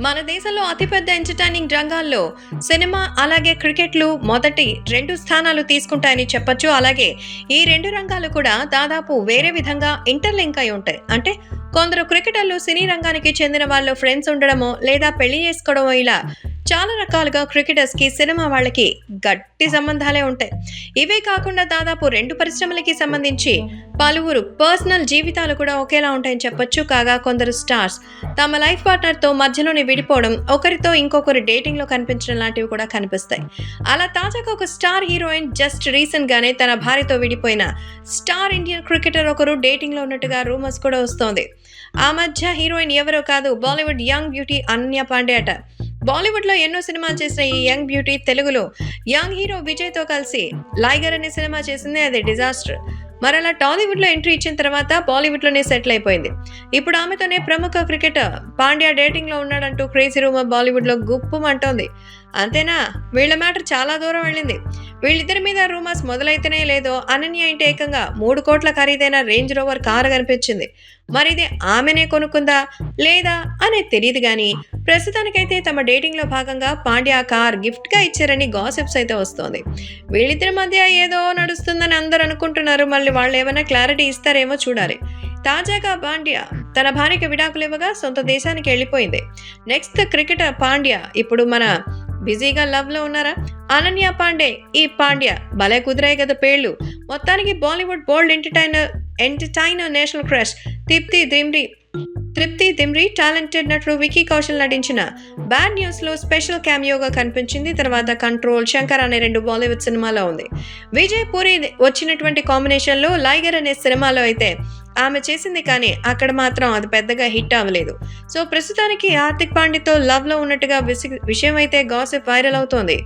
మన దేశంలో అతిపెద్ద ఎంటర్టైనింగ్ రంగాల్లో సినిమా అలాగే క్రికెట్లు మొదటి రెండు స్థానాలు తీసుకుంటాయని చెప్పొచ్చు. అలాగే ఈ రెండు రంగాలు కూడా దాదాపు వేరే విధంగా ఇంటర్లింక్ అయి ఉంటాయి. అంటే కొందరు క్రికెటర్లు సినీ రంగానికి చెందిన వాళ్ళు ఫ్రెండ్స్ ఉండడమో లేదా పెళ్ళి చేసుకోవడమో ఇలా చాలా రకాలుగా క్రికెటర్స్కి సినిమా వాళ్ళకి గట్టి సంబంధాలే ఉంటాయి. ఇవే కాకుండా దాదాపు రెండు పరిశ్రమలకి సంబంధించి పలువురు పర్సనల్ జీవితాలు కూడా ఒకేలా ఉంటాయని చెప్పొచ్చు. కాగా కొందరు స్టార్స్ తమ లైఫ్ పార్ట్నర్తో మధ్యలోనే విడిపోవడం ఒకరితో ఇంకొకరు డేటింగ్లో కనిపించడం లాంటివి కూడా కనిపిస్తాయి. అలా తాజాగా ఒక స్టార్ హీరోయిన్ జస్ట్ రీసెంట్గానే తన భార్యతో విడిపోయిన స్టార్ ఇండియన్ క్రికెటర్ ఒకరు డేటింగ్లో ఉన్నట్టుగా రూమర్స్ కూడా వస్తోంది. ఆ మధ్య హీరోయిన్ ఎవరో కాదు బాలీవుడ్ యంగ్ బ్యూటీ అన్య పాండే అట. బాలీవుడ్లో ఎన్నో సినిమాలు చేసిన ఈ యంగ్ బ్యూటీ తెలుగులో యంగ్ హీరో విజయ్తో కలిసి లైగర్ అనే సినిమా చేసింది అది డిజాస్టర్. మరలా టాలీవుడ్లో ఎంట్రీ ఇచ్చిన తర్వాత బాలీవుడ్లోనే సెటిల్ అయిపోయింది. ఇప్పుడు ఆమెతోనే ప్రముఖ క్రికెటర్ పాండ్యా డేటింగ్లో ఉన్నాడంటూ క్రేజీ రూమర్ బాలీవుడ్లో గుప్పుమంటోంది. అంతేనా? వీళ్ళ మ్యాటర్ చాలా దూరం వెళ్ళింది. వీళ్ళిద్దరి మీద రూమర్స్ మొదలైతేనే లేదో అనన్య ఇంటి ఏకంగా మూడు కోట్ల ఖరీదైన రేంజ్ రోవర్ కారు కనిపించింది. మరి ఇది ఆమెనే కొనుక్కుందా లేదా అనేది తెలియదు కానీ ప్రస్తుతానికైతే తమ డేటింగ్లో భాగంగా పాండ్యా కార్ గిఫ్ట్గా ఇచ్చారని గాసిప్స్ అయితే వస్తోంది. వీళ్ళిద్దరి మధ్య ఏదో నడుస్తుందని అందరూ అనుకుంటున్నారు. మళ్ళీ వాళ్ళు ఏమైనా క్లారిటీ ఇస్తారేమో చూడాలి. తాజాగా పాండ్యా తన భార్యకి విడాకులు ఇవ్వగా సొంత దేశానికి వెళ్ళిపోయింది. నెక్స్ట్ క్రికెటర్ పాండ్యా ఇప్పుడు మన బిజీగా లవ్లో ఉన్నారా? అనన్య పాండే ఈ పాండ్యా భలే కుదిరాయి కదా పేర్లు మొత్తానికి Bollywood bold entertainer entertainer national crush Tripti Dimri. Tripti Dimri talented నటుడు వికీ కౌశల్ నటించిన బ్యాడ్ న్యూస్లో స్పెషల్ క్యామియోగా కనిపించింది. తర్వాత కంట్రోల్ శంకర్ అనే రెండు బాలీవుడ్ సినిమాలో ఉంది. విజయ్ పూరి వచ్చినటువంటి కాంబినేషన్లో లైగర్ అనే సినిమాలో అయితే ఆమె చేసింది కానీ అక్కడ మాత్రం అది పెద్దగా హిట్ అవ్వలేదు. సో ప్రస్తుతానికి హార్దిక్ పాండ్యతో లవ్లో ఉన్నట్టుగా విసి- విషయం అయితే గాసిప్ వైరల్ అవుతోంది.